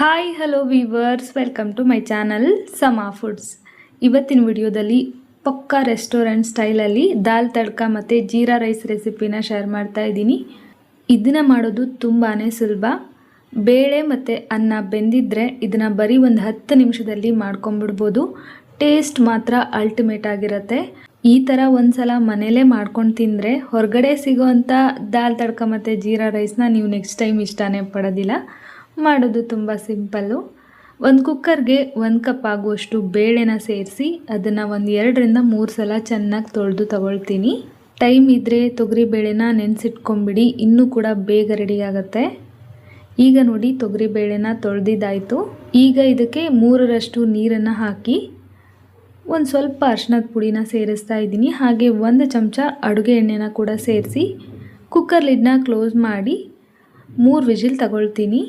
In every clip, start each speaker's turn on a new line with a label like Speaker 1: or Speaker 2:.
Speaker 1: Hi hello viewers welcome to my channel Sama foods ಇವತ್ತಿನ ವಿಡಿಯೋದಲ್ಲಿ ಪಕ್ಕಾ ರೆಸ್ಟೋರೆಂಟ್ ಸ್ಟೈಲಲ್ಲಿ ದಾಲ್ ತಡ್ಕ ಮತ್ತು ಜೀರಾ ರೈಸ್ ರೆಸಿಪಿನ ಶೇರ್ ಮಾಡ್ತಾ ಇದ್ದೀನಿ. ಇದನ್ನು ಮಾಡೋದು ತುಂಬಾ ಸುಲಭ. ಬೇಳೆ ಮತ್ತು ಅನ್ನ ಬೆಂದಿದ್ರೆ ಇದನ್ನು ಬರೀ ಒಂದು ಹತ್ತು ನಿಮಿಷದಲ್ಲಿ ಮಾಡ್ಕೊಂಬಿಡ್ಬೋದು ಟೇಸ್ಟ್ ಮಾತ್ರ ಅಲ್ಟಿಮೇಟ್ ಆಗಿರುತ್ತೆ. ಈ ಥರ ಒಂದ್ಸಲ ಮನೇಲೇ ಮಾಡ್ಕೊಂಡು ತಿಂದರೆ ಹೊರಗಡೆ ಸಿಗೋವಂಥ ದಾಲ್ ತಡ್ಕ ಮತ್ತು ಜೀರಾ ರೈಸ್ನ ನೀವು ನೆಕ್ಸ್ಟ್ ಟೈಮ್ ಇಷ್ಟನೇ ಪಡೋದಿಲ್ಲ. ಮಾಡೋದು ತುಂಬ ಸಿಂಪಲ್ಲು. ಒಂದು ಕುಕ್ಕರ್ಗೆ ಒಂದು ಕಪ್ ಆಗುವಷ್ಟು ಬೇಳೆನ ಸೇರಿಸಿ ಅದನ್ನು ಒಂದು ಎರಡರಿಂದ ಮೂರು ಸಲ ಚೆನ್ನಾಗಿ ತೊಳೆದು ತಗೊಳ್ತೀನಿ. ಟೈಮ್ ಇದ್ದರೆ ತೊಗರಿ ಬೇಳೆನ ನೆನೆಸಿಟ್ಕೊಂಬಿಡಿ, ಇನ್ನೂ ಕೂಡ ಬೇಗ ರೆಡಿ ಆಗುತ್ತೆ. ಈಗ ನೋಡಿ ತೊಗರಿ ಬೇಳೆನ ತೊಳೆದಿದ್ದಾಯಿತು. ಈಗ ಇದಕ್ಕೆ ಮೂರರಷ್ಟು ನೀರನ್ನು ಹಾಕಿ ಒಂದು ಸ್ವಲ್ಪ ಅರ್ಶಿನದ ಪುಡಿನ ಸೇರಿಸ್ತಾ ಇದ್ದೀನಿ. ಹಾಗೆ ಒಂದು ಚಮಚ ಅಡುಗೆ ಎಣ್ಣೆನ ಕೂಡ ಸೇರಿಸಿ ಕುಕ್ಕರ್ ಲಿಡ್ನ ಕ್ಲೋಸ್ ಮಾಡಿ ಮೂರು ವಿಜಿಲ್ ತಗೊಳ್ತೀನಿ.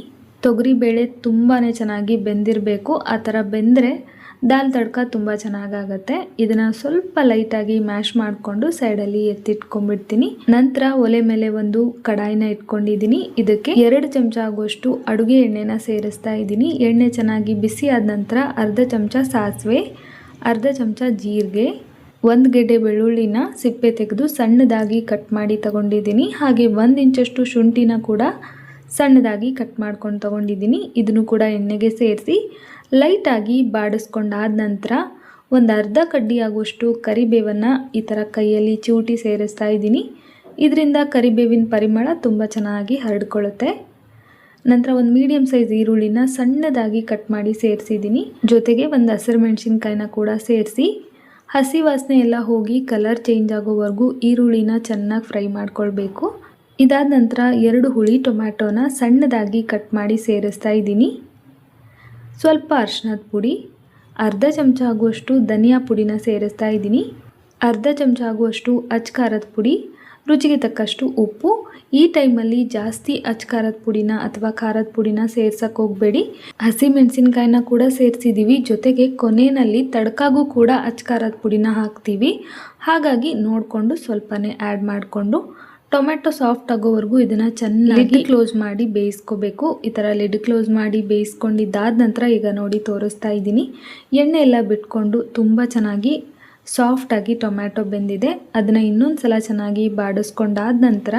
Speaker 1: ತೊಗರಿಬೇಳೆ ತುಂಬಾ ಚೆನ್ನಾಗಿ ಬೆಂದಿರಬೇಕು. ಆ ಥರ ಬೆಂದರೆ ದಾಲ್ ತಡ್ಕ ತುಂಬ ಚೆನ್ನಾಗಾಗತ್ತೆ. ಇದನ್ನು ಸ್ವಲ್ಪ ಲೈಟಾಗಿ ಮ್ಯಾಶ್ ಮಾಡಿಕೊಂಡು ಸೈಡಲ್ಲಿ ಎತ್ತಿಟ್ಕೊಂಡ್ಬಿಡ್ತೀನಿ. ನಂತರ ಒಲೆ ಮೇಲೆ ಒಂದು ಕಡಾಯಿನ ಇಟ್ಕೊಂಡಿದ್ದೀನಿ. ಇದಕ್ಕೆ ಎರಡು ಚಮಚ ಆಗುವಷ್ಟು ಅಡುಗೆ ಎಣ್ಣೆನ ಸೇರಿಸ್ತಾ ಇದ್ದೀನಿ. ಎಣ್ಣೆ ಚೆನ್ನಾಗಿ ಬಿಸಿ ಆದ ನಂತರ ಅರ್ಧ ಚಮಚ ಸಾಸಿವೆ, ಅರ್ಧ ಚಮಚ ಜೀರಿಗೆ, ಒಂದು ಗೆಡ್ಡೆ ಬೆಳ್ಳುಳ್ಳಿನ ಸಿಪ್ಪೆ ತೆಗೆದು ಸಣ್ಣದಾಗಿ ಕಟ್ ಮಾಡಿ ತಗೊಂಡಿದ್ದೀನಿ. ಹಾಗೆ ಒಂದು ಇಂಚಷ್ಟು ಶುಂಠಿನ ಕೂಡ ಸಣ್ಣದಾಗಿ ಕಟ್ ಮಾಡ್ಕೊಂಡು ತೊಗೊಂಡಿದ್ದೀನಿ. ಇದನ್ನು ಕೂಡ ಎಣ್ಣೆಗೆ ಸೇರಿಸಿ ಲೈಟಾಗಿ ಬಾಡಿಸ್ಕೊಂಡಾದ ನಂತರ ಒಂದು ಅರ್ಧ ಕಡ್ಡಿ ಆಗುವಷ್ಟು ಕರಿಬೇವನ್ನು ಈ ಥರ ಕೈಯಲ್ಲಿ ಚೂಟಿ ಸೇರಿಸ್ತಾ ಇದ್ದೀನಿ. ಇದರಿಂದ ಕರಿಬೇವಿನ ಪರಿಮಳ ತುಂಬ ಚೆನ್ನಾಗಿ ಹರಡ್ಕೊಳ್ಳುತ್ತೆ. ನಂತರ ಒಂದು ಮೀಡಿಯಮ್ ಸೈಜ್ ಈರುಳ್ಳಿನ ಸಣ್ಣದಾಗಿ ಕಟ್ ಮಾಡಿ ಸೇರಿಸಿದ್ದೀನಿ. ಜೊತೆಗೆ ಒಂದು ಹಸಿರು ಮೆಣಸಿನ್ಕಾಯಿನ ಕೂಡ ಸೇರಿಸಿ ಹಸಿ ವಾಸನೆ ಎಲ್ಲ ಹೋಗಿ ಕಲರ್ ಚೇಂಜ್ ಆಗೋವರೆಗೂ ಈರುಳ್ಳಿನ ಚೆನ್ನಾಗಿ ಫ್ರೈ ಮಾಡ್ಕೊಳ್ಬೇಕು. ಇದಾದ ನಂತರ ಎರಡು ಹುಳಿ ಟೊಮ್ಯಾಟೋನ ಸಣ್ಣದಾಗಿ ಕಟ್ ಮಾಡಿ ಸೇರಿಸ್ತಾ ಇದ್ದೀನಿ. ಸ್ವಲ್ಪ ಅರ್ಶಿನದ ಪುಡಿ, ಅರ್ಧ ಚಮಚ ಆಗುವಷ್ಟು ಧನಿಯಾ ಪುಡಿನ ಸೇರಿಸ್ತಾ ಇದ್ದೀನಿ. ಅರ್ಧ ಚಮಚ ಆಗುವಷ್ಟು ಅಚ್ಕಾರದ ಪುಡಿ, ರುಚಿಗೆ ತಕ್ಕಷ್ಟು ಉಪ್ಪು. ಈ ಟೈಮಲ್ಲಿ ಜಾಸ್ತಿ ಅಚ್ಕಾರದ ಪುಡಿನ ಅಥವಾ ಖಾರದ ಪುಡಿನ ಸೇರ್ಸಕ್ಕೆ ಹೋಗಬೇಡಿ. ಹಸಿ ಮೆಣಸಿನ್ಕಾಯಿನ ಕೂಡ ಸೇರಿಸಿದ್ದೀವಿ ಜೊತೆಗೆ ಕೊನೆಯಲ್ಲಿ ತಡ್ಕಾಗೂ ಕೂಡ ಅಚ್ಕಾರದ ಪುಡಿನ ಹಾಕ್ತೀವಿ. ಹಾಗಾಗಿ ನೋಡಿಕೊಂಡು ಸ್ವಲ್ಪನೇ ಆ್ಯಡ್ ಮಾಡಿಕೊಂಡು ಟೊಮೆಟೊ ಸಾಫ್ಟ್ ಆಗೋವರೆಗೂ ಇದನ್ನು ಚೆನ್ನಾಗಿ ಕ್ಲೋಸ್ ಮಾಡಿ ಬೇಯಿಸ್ಕೋಬೇಕು. ಈ ಥರ ಲಿಡ್ ಕ್ಲೋಸ್ ಮಾಡಿ ಬೇಯಿಸ್ಕೊಂಡಿದ್ದಾದ ನಂತರ ಈಗ ನೋಡಿ ತೋರಿಸ್ತಾ ಇದ್ದೀನಿ. ಎಣ್ಣೆ ಎಲ್ಲ ಬಿಟ್ಕೊಂಡು ತುಂಬ ಚೆನ್ನಾಗಿ ಸಾಫ್ಟಾಗಿ ಟೊಮ್ಯಾಟೊ ಬೆಂದಿದೆ. ಅದನ್ನು ಇನ್ನೊಂದು ಸಲ ಚೆನ್ನಾಗಿ ಬಾಡಿಸ್ಕೊಂಡಾದ ನಂತರ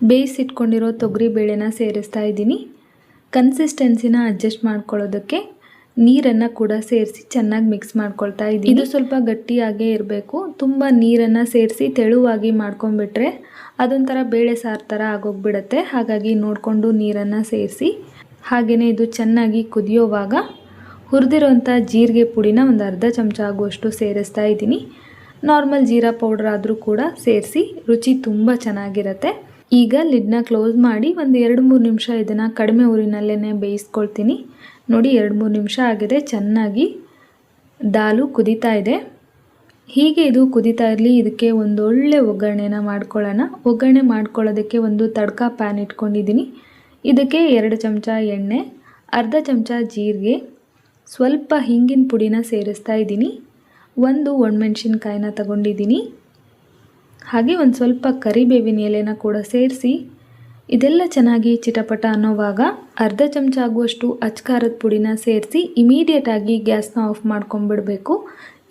Speaker 1: ಬೇಯಿಸಿಟ್ಕೊಂಡಿರೋ ತೊಗರಿ ಬೇಳೆನ ಸೇರಿಸ್ತಾ ಇದ್ದೀನಿ. ಕನ್ಸಿಸ್ಟೆನ್ಸಿನ ಅಡ್ಜಸ್ಟ್ ಮಾಡ್ಕೊಳ್ಳೋದಕ್ಕೆ ನೀರನ್ನು ಕೂಡ ಸೇರಿಸಿ ಚೆನ್ನಾಗಿ ಮಿಕ್ಸ್ ಮಾಡ್ಕೊಳ್ತಾ ಇದ್ದೀನಿ ಇದು ಸ್ವಲ್ಪ ಗಟ್ಟಿಯಾಗೇ ಇರಬೇಕು. ತುಂಬ ನೀರನ್ನು ಸೇರಿಸಿ ತೆಳುವಾಗಿ ಮಾಡ್ಕೊಂಡ್ಬಿಟ್ರೆ ಅದೊಂಥರ ಬೇಳೆ ಸಾರು ಥರ ಆಗೋಗ್ಬಿಡತ್ತೆ. ಹಾಗಾಗಿ ನೋಡಿಕೊಂಡು ನೀರನ್ನು ಸೇರಿಸಿ ಹಾಗೆಯೇ ಇದು ಚೆನ್ನಾಗಿ ಕುದಿಯೋವಾಗ ಹುರಿದಿರೋಂಥ ಜೀರಿಗೆ ಪುಡಿನ ಒಂದು ಅರ್ಧ ಚಮಚ ಆಗುವಷ್ಟು ಸೇರಿಸ್ತಾ ಇದ್ದೀನಿ ನಾರ್ಮಲ್ ಜೀರಾ ಪೌಡ್ರ್ ಆದರೂ ಕೂಡ ಸೇರಿಸಿ ರುಚಿ ತುಂಬ ಚೆನ್ನಾಗಿರುತ್ತೆ. ಈಗ ಲಿಡ್ನ ಕ್ಲೋಸ್ ಮಾಡಿ ಒಂದು ಎರಡು ಮೂರು ನಿಮಿಷ ಇದನ್ನು ಕಡಿಮೆ ಊರಿನಲ್ಲೇ ಬೇಯಿಸ್ಕೊಳ್ತೀನಿ. ನೋಡಿ, ಎರಡು ಮೂರು ನಿಮಿಷ ಆಗಿದೆ. ಚೆನ್ನಾಗಿ ದಾಲು ಕುದೀತಾ ಇದೆ. ಹೀಗೆ ಇದು ಕುದೀತಾ ಇರಲಿ, ಇದಕ್ಕೆ ಒಂದೊಳ್ಳೆ ಒಗ್ಗರಣೆನ ಮಾಡ್ಕೊಳ್ಳೋಣ. ಒಗ್ಗರಣೆ ಮಾಡ್ಕೊಳ್ಳೋದಕ್ಕೆ ಒಂದು ತಡ್ಕ ಪ್ಯಾನ್ ಇಟ್ಕೊಂಡಿದ್ದೀನಿ. ಇದಕ್ಕೆ ಎರಡು ಚಮಚ ಎಣ್ಣೆ, ಅರ್ಧ ಚಮಚ ಜೀರಿಗೆ, ಸ್ವಲ್ಪ ಹಿಂಗಿನ ಪುಡಿನ ಸೇರಿಸ್ತಾ ಇದ್ದೀನಿ. ಒಂದು ಒಣಮೆಣ್ಸಿನ್ಕಾಯಿನ ತಗೊಂಡಿದ್ದೀನಿ. ಹಾಗೆ ಒಂದು ಸ್ವಲ್ಪ ಕರಿಬೇವಿನ ಎಲೆನ ಕೂಡ ಸೇರಿಸಿ ಇದೆಲ್ಲ ಚೆನ್ನಾಗಿ ಚಿಟಪಟ ಅನ್ನೋವಾಗ ಅರ್ಧ ಚಮಚ ಆಗುವಷ್ಟು ಅಚ್ಕಾರದ ಪುಡಿನ ಸೇರಿಸಿ ಇಮಿಡಿಯೇಟಾಗಿ ಗ್ಯಾಸ್ನ ಆಫ್ ಮಾಡ್ಕೊಂಡ್ಬಿಡಬೇಕು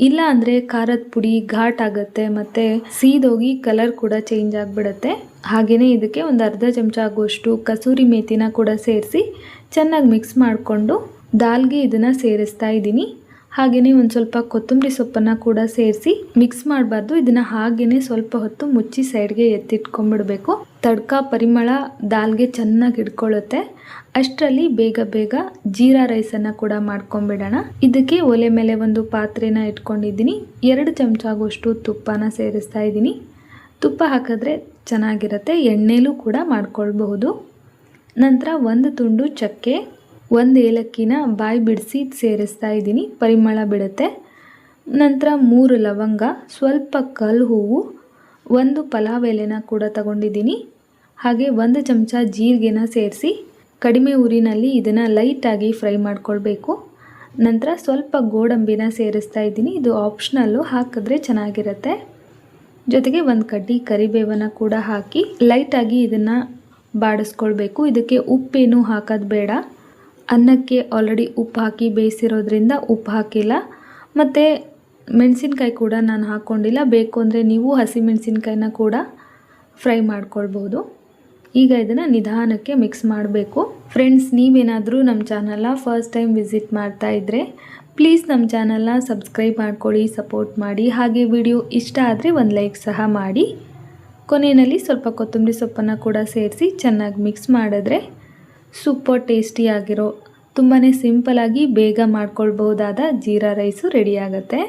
Speaker 1: ಇಲ್ಲ ಅಂದರೆ ಖಾರದ ಪುಡಿ ಘಾಟ್ ಆಗುತ್ತೆ ಮತ್ತು ಸೀದೋಗಿ ಕಲರ್ ಕೂಡ ಚೇಂಜ್ ಆಗಿಬಿಡುತ್ತೆ. ಹಾಗೆಯೇ ಇದಕ್ಕೆ ಒಂದು ಅರ್ಧ ಚಮಚ ಆಗುವಷ್ಟು ಕಸೂರಿ ಮೇಥಿನ ಕೂಡ ಸೇರಿಸಿ ಚೆನ್ನಾಗಿ ಮಿಕ್ಸ್ ಮಾಡಿಕೊಂಡು ದಾಲ್ಗೆ ಇದನ್ನು ಸೇರಿಸ್ತಾ ಇದ್ದೀನಿ. ಹಾಗೆಯೇ ಒಂದು ಸ್ವಲ್ಪ ಕೊತ್ತಂಬರಿ ಸೊಪ್ಪನ್ನು ಕೂಡ ಸೇರಿಸಿ ಮಿಕ್ಸ್ ಮಾಡಬಾರ್ದು. ಇದನ್ನು ಹಾಗೆಯೇ ಸ್ವಲ್ಪ ಹೊತ್ತು ಮುಚ್ಚಿ ಸೈಡ್ಗೆ ಎತ್ತಿಟ್ಕೊಂಡ್ಬಿಡಬೇಕು. ತಡ್ಕ ಪರಿಮಳ ದಾಲ್ಗೆ ಚೆನ್ನಾಗಿ ಹಿಡ್ಕೊಳ್ಳುತ್ತೆ ಅಷ್ಟರಲ್ಲಿ ಬೇಗ ಬೇಗ ಜೀರಾ ರೈಸನ್ನು ಕೂಡ ಮಾಡ್ಕೊಂಬಿಡೋಣ ಇದಕ್ಕೆ ಒಲೆ ಮೇಲೆ ಒಂದು ಪಾತ್ರೆನ ಇಟ್ಕೊಂಡಿದ್ದೀನಿ. ಎರಡು ಚಮಚ ಆಗುವಷ್ಟು ತುಪ್ಪನ ಸೇರಿಸ್ತಾ ಇದ್ದೀನಿ. ತುಪ್ಪ ಹಾಕಿದ್ರೆ ಚೆನ್ನಾಗಿರುತ್ತೆ. ಎಣ್ಣೆಲೂ ಕೂಡ ಮಾಡ್ಕೊಳ್ಬಹುದು. ನಂತರ ಒಂದು ತುಂಡು ಚಕ್ಕೆ ಒಂದು ಏಲಕ್ಕಿನ ಬಾಯಿ ಬಿಡಿಸಿ ಸೇರಿಸ್ತಾ ಇದ್ದೀನಿ. ಪರಿಮಳ ಬಿಡುತ್ತೆ. ನಂತರ ಮೂರು ಲವಂಗ, ಸ್ವಲ್ಪ ಕಲ್ಲು ಹೂವು, ಒಂದು ಪಲಾವ್ ಎಲೆನ ಕೂಡ ತಗೊಂಡಿದ್ದೀನಿ. ಹಾಗೆ ಒಂದು ಚಮಚ ಜೀರಿಗೆನ ಸೇರಿಸಿ ಕಡಿಮೆ ಊರಿನಲ್ಲಿ ಇದನ್ನು ಲೈಟಾಗಿ ಫ್ರೈ ಮಾಡ್ಕೊಳ್ಬೇಕು. ನಂತರ ಸ್ವಲ್ಪ ಗೋಡಂಬಿನ ಸೇರಿಸ್ತಾ ಇದ್ದೀನಿ. ಇದು ಆಪ್ಷನಲ್ಲು ಹಾಕಿದ್ರೆ ಚೆನ್ನಾಗಿರುತ್ತೆ. ಜೊತೆಗೆ ಒಂದು ಕಡ್ಡಿ ಕರಿಬೇವನ್ನು ಕೂಡ ಹಾಕಿ ಲೈಟಾಗಿ ಇದನ್ನು ಬಾಡಿಸ್ಕೊಳ್ಬೇಕು. ಇದಕ್ಕೆ ಉಪ್ಪೇನು ಹಾಕೋದು ಬೇಡ. ಅನ್ನಕ್ಕೆ ಆಲ್ರೆಡಿ ಉಪ್ಪು ಹಾಕಿ ಬೇಯಿಸಿರೋದ್ರಿಂದ ಉಪ್ಪು ಹಾಕಿಲ್ಲ. ಮತ್ತು ಮೆಣಸಿನ್ಕಾಯಿ ಕೂಡ ನಾನು ಹಾಕ್ಕೊಂಡಿಲ್ಲ ಬೇಕು ಅಂದರೆ ನೀವು ಹಸಿಮೆಣಸಿನ್ಕಾಯಿನ ಕೂಡ ಫ್ರೈ ಮಾಡ್ಕೊಳ್ಬೋದು. ಈಗ ಇದನ್ನು ನಿಧಾನಕ್ಕೆ ಮಿಕ್ಸ್ ಮಾಡಬೇಕು. ಫ್ರೆಂಡ್ಸ್ ನೀವೇನಾದರೂ ನಮ್ಮ ಚಾನಲ್ನ ಫಸ್ಟ್ ಟೈಮ್ ವಿಸಿಟ್ ಮಾಡ್ತಾ ಇದ್ದರೆ ಪ್ಲೀಸ್ ನಮ್ಮ ಚಾನಲ್ನ ಸಬ್ಸ್ಕ್ರೈಬ್ ಮಾಡ್ಕೊಳ್ಳಿ ಸಪೋರ್ಟ್ ಮಾಡಿ. ಹಾಗೆ ವಿಡಿಯೋ ಇಷ್ಟ ಆದರೆ ಒಂದು ಲೈಕ್ ಸಹ ಮಾಡಿ. ಕೊನೆಯಲ್ಲಿ ಸ್ವಲ್ಪ ಕೊತ್ತಂಬರಿ ಸೊಪ್ಪನ್ನು ಕೂಡ ಸೇರಿಸಿ ಚೆನ್ನಾಗಿ ಮಿಕ್ಸ್ ಮಾಡಿದ್ರೆ ಸೂಪರ್ ಟೇಸ್ಟಿಯಾಗಿರೋ ತುಂಬಾ ಸಿಂಪಲಾಗಿ ಬೇಗ ಮಾಡ್ಕೊಳ್ಬಹುದಾದ ಜೀರಾ ರೈಸು ರೆಡಿಯಾಗತ್ತೆ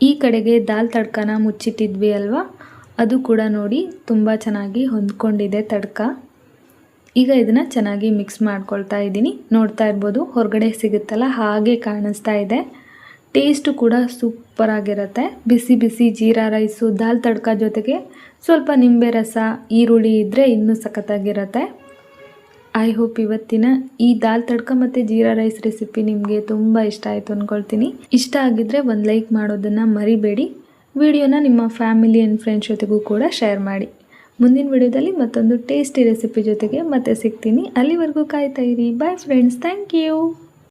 Speaker 1: ಈ ಕಡೆಗೆ ದಾಲ್ ತಡ್ಕನ ಮುಚ್ಚಿಟ್ಟಿದ್ವಿ ಅಲ್ವಾ? ಅದು ಕೂಡ ನೋಡಿ ತುಂಬ ಚೆನ್ನಾಗಿ ಹೊಂದ್ಕೊಂಡಿದೆ ತಡ್ಕ. ಈಗ ಇದನ್ನು ಚೆನ್ನಾಗಿ ಮಿಕ್ಸ್ ಮಾಡ್ಕೊಳ್ತಾ ಇದ್ದೀನಿ. ನೋಡ್ತಾ ಇರ್ಬೋದು, ಹೊರಗಡೆ ಸಿಗುತ್ತಲ್ಲ, ಹಾಗೆ ಕಾಣಿಸ್ತಾ ಇದೆ. ಟೇಸ್ಟು ಕೂಡ ಸೂಪರ್ ಆಗಿರುತ್ತೆ. ಬಿಸಿ ಬಿಸಿ ಜೀರಾ ರೈಸು, ದಾಲ್ ತಡ್ಕ ಜೊತೆಗೆ ಸ್ವಲ್ಪ ನಿಂಬೆ ರಸ, ಈರುಳ್ಳಿ ಇದ್ದರೆ ಇನ್ನೂ ಸಖತ್ತಾಗಿರುತ್ತೆ. ಐ ಹೋಪ್ ಇವತ್ತಿನ ಈ ದಾಲ್ ತಡ್ಕ ಮತ್ತು ಜೀರಾ ರೈಸ್ ರೆಸಿಪಿ ನಿಮಗೆ ತುಂಬ ಇಷ್ಟ ಆಯಿತು ಅಂದ್ಕೊಳ್ತೀನಿ ಇಷ್ಟ ಆಗಿದ್ರೆ ಒಂದು ಲೈಕ್ ಮಾಡೋದನ್ನು ಮರಿಬೇಡಿ. ವಿಡಿಯೋನ ನಿಮ್ಮ ಫ್ಯಾಮಿಲಿ ಆ್ಯಂಡ್ ಫ್ರೆಂಡ್ಸ್ ಜೊತೆಗೂ ಕೂಡ ಶೇರ್ ಮಾಡಿ. ಮುಂದಿನ ವಿಡಿಯೋದಲ್ಲಿ ಮತ್ತೊಂದು ಟೇಸ್ಟಿ ರೆಸಿಪಿ ಜೊತೆಗೆ ಮತ್ತೆ ಸಿಗ್ತೀನಿ. ಅಲ್ಲಿವರೆಗೂ ಕಾಯ್ತಾ ಇರಿ. Bye friends thank you